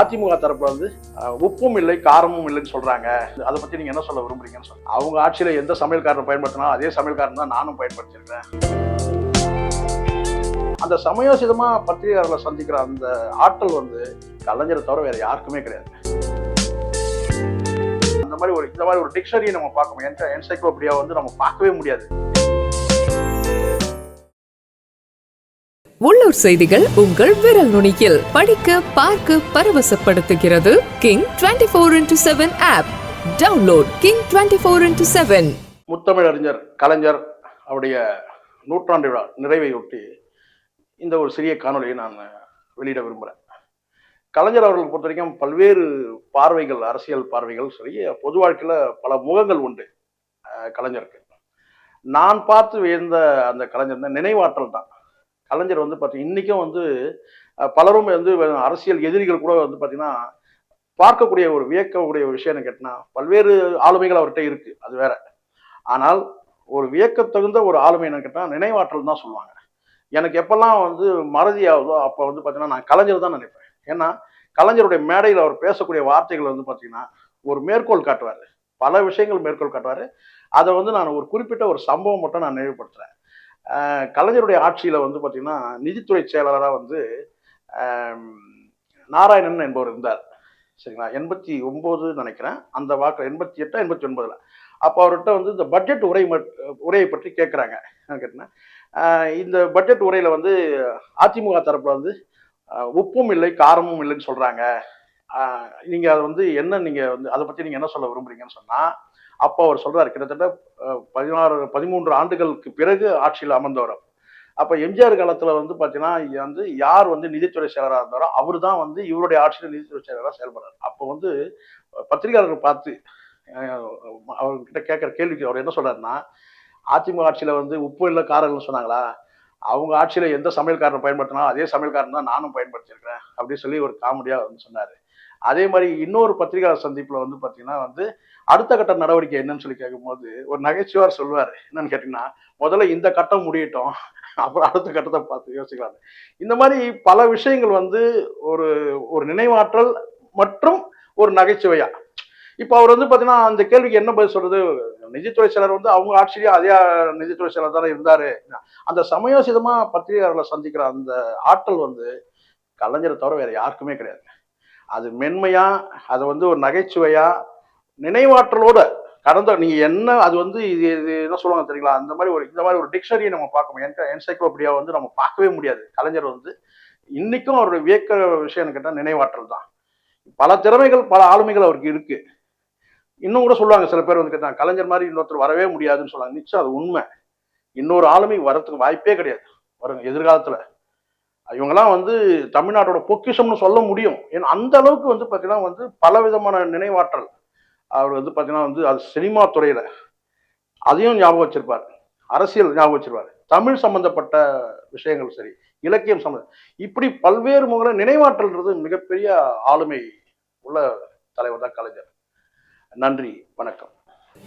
அதிமுக தரப்புல வந்து உப்பும் இல்லை காரமும் இல்லைன்னு சொல்றாங்க. அதை பத்தி நீங்க என்ன சொல்ல விரும்புறீங்கன்னு சொல்லுங்க. அவங்க ஆட்சியில எந்த சமையல்காரனை பயன்படுத்தினா அதே சமையல்காரன் தான் நானும் பயன்படுத்தியிருக்கேன் அந்த சமயோசிதமா பத்திரிகையாளர்களை சந்திக்கிற அந்த ஆற்றல் வந்து கலைஞரை தவிர வேற யாருக்குமே கிடையாது. அந்த மாதிரி ஒரு இந்த மாதிரி ஒரு டிக்ஷனரியை நம்ம பார்க்கணும். என்சைக்ளோபீடியா வந்து நம்ம பார்க்கவே முடியாது. உள்ளூர் செய்திகள் உங்கள் விரல் நுனியில். படிக்க பார்க்க பரவசப்படுத்துகிறது king twenty four into seven app download king twenty four into seven முத்தமிழறிஞர் கலைஞர் அவருடைய நூற்றாண்டு விழா நிறைவையொட்டி இந்த ஒரு சிறிய காணொலியை நான் வெளியிட விரும்புகிறேன் கலைஞர் அவர்களை பொறுத்த வரைக்கும் பல்வேறு பார்வைகள் அரசியல் பார்வைகள் சரி பொது வாழ்க்கையில் பல முகங்கள் உண்டு கலைஞருக்கு. நான் பார்த்து வியந்த அந்த கலைஞர் தான் நினைவாற்றல் தான். கலைஞர் வந்து பார்த்தீங்க இன்றைக்கும் வந்து பலரும் வந்து அரசியல் எதிரிகள் கூட வந்து பார்த்தீங்கன்னா பார்க்கக்கூடிய ஒரு வியக்கக்கூடிய ஒரு விஷயம் கேட்டினா பல்வேறு ஆளுமைகள் அவர்கிட்ட இருக்குது அது வேற. ஆனால் ஒரு வியக்கத்தகுந்த ஒரு ஆளுமை என்ன கேட்டால் நினைவாற்றல் தான் சொல்லுவாங்க. எனக்கு எப்பெல்லாம் வந்து மறதி ஆகுதோ அப்போ வந்து பார்த்தீங்கன்னா நான் கலைஞர் தான் நினைப்பேன். ஏன்னா கலைஞருடைய மேடையில் அவர் பேசக்கூடிய வார்த்தைகள் வந்து பார்த்தீங்கன்னா ஒரு மேற்கோள் காட்டுவார். பல விஷயங்கள் மேற்கோள் காட்டுவார். அதை வந்து நான் ஒரு குறிப்பிட்ட ஒரு சம்பவம் மட்டும் நான் நினைவுபடுத்துகிறேன் கலைஞருடைய ஆட்சியில் வந்து பார்த்தீங்கன்னா நிதித்துறை செயலாளராக வந்து நாராயணன் என்பவர் இருந்தார். சரிங்களா? எண்பத்தி ஒம்பது நினைக்கிறேன். அந்த வாக்கில் எண்பத்தி எட்டா எண்பத்தி ஒன்பதில். அப்போ அவர்கிட்ட வந்து இந்த பட்ஜெட் உரை உரையை பற்றி கேட்குறாங்க கேட்டேன்னா இந்த பட்ஜெட் உரையில் வந்து அதிமுக தரப்பில் வந்து உப்பும் இல்லை காரமும் இல்லைன்னு சொல்கிறாங்க நீங்கள் அதை வந்து என்ன நீங்கள் வந்து அதை பற்றி நீங்கள் என்ன சொல்ல விரும்புறீங்கன்னு சொன்னால் அப்போ அவர் சொல்றாரு கிட்டத்தட்ட பதினாறு பதிமூன்று ஆண்டுகளுக்கு பிறகு ஆட்சியில் அமர்ந்தவர் அப்போ எம்ஜிஆர் காலத்தில் வந்து பார்த்தீங்கன்னா வந்து யார் வந்து நிதித்துறை செயலராக இருந்தாரோ அவர் தான் வந்து இவருடைய ஆட்சியில் நிதித்துறை செயலராக செயல்படுறார். அப்போ வந்து பத்திரிகையாளர்கள் பார்த்து அவர்கிட்ட கேட்குற கேள்விக்கு அவர் என்ன சொல்றாருன்னா அதிமுக ஆட்சியில் வந்து உப்பு இல்லை காரம் இல்லைன்னு சொன்னாங்களா? அவங்க ஆட்சியில் எந்த சமையல்காரனை பயன்படுத்தினாலும் அதே சமையல்காரன் தான் நானும் பயன்படுத்தியிருக்கிறேன் அப்படின்னு சொல்லி ஒரு காமெடியாக வந்து சொன்னார். அதே மாதிரி இன்னொரு பத்திரிகையாளர் சந்திப்பில் வந்து பார்த்தீங்கன்னா வந்து அடுத்த கட்ட நடவடிக்கை என்னன்னு சொல்லி கேட்கும்போது ஒரு நகைச்சுவார் சொல்லுவார். என்னன்னு கேட்டிங்கன்னா முதல்ல இந்த கட்டம் முடியட்டும். அப்புறம் அடுத்த கட்டத்தை பார்த்து யோசிக்கலாம் இந்த மாதிரி பல விஷயங்கள் வந்து ஒரு ஒரு நினைவாற்றல் மற்றும் ஒரு நகைச்சுவையா. இப்போ அவர் வந்து பார்த்தீங்கன்னா அந்த கேள்விக்கு என்ன பதில் சொல்றது? நிதித்துறை செயலர் வந்து அவங்க ஆட்சியிலேயே அதே நிதித்துறை செயலர் தானே இருந்தாரு. அந்த சமயோசிதமாக பத்திரிகையாளர்களை சந்திக்கிற அந்த ஆற்றல் வந்து கலைஞரை தவிர வேற யாருக்குமே கிடையாது. அது மென்மையா அது வந்து ஒரு நகைச்சுவையா நினைவாற்றலோட கடந்த நீங்க என்ன அது வந்து இது இது என்ன சொல்லுவாங்க தெரியுங்களா? அந்த மாதிரி ஒரு இந்த மாதிரி ஒரு டிக்ஷனரியை நம்ம பார்க்கணும். என் என்சைக்ளோபீடியா வந்து நம்ம பார்க்கவே முடியாது. கலைஞர் வந்து இன்னைக்கும் அவருடைய வியக்க விஷயம் கேட்டால் நினைவாற்றல் தான். பல திறமைகள் பல ஆளுமைகள் அவருக்கு இருக்கு. இன்னும் கூட சொல்லுவாங்க சில பேர் வந்து கேட்டாங்க கலைஞர் மாதிரி இன்னொருத்தர் வரவே முடியாதுன்னு சொல்லுவாங்க. நிச்சயம் அது உண்மை. இன்னொரு ஆளுமை வரத்துக்கு வாய்ப்பே கிடையாது. வரும் எதிர்காலத்துல. இவங்கெல்லாம் வந்து தமிழ்நாட்டோட பொக்கிஷம்னு சொல்ல முடியும். ஏன்னா அந்த அளவுக்கு வந்து பார்த்தீங்கன்னா வந்து பல விதமான நினைவாற்றல். அவர் வந்து பார்த்தீங்கன்னா வந்து அது சினிமா துறையில் அதையும் ஞாபகம் வச்சிருப்பார். அரசியல் ஞாபகம் வச்சிருப்பார். தமிழ் சம்பந்தப்பட்ட விஷயங்கள் சரி இலக்கியம் சம்பந்த இப்படி பல்வேறு முகல நினைவாற்றல்ன்றது மிகப்பெரிய ஆளுமை உள்ள தலைவர் தான் கலைஞர். நன்றி வணக்கம்.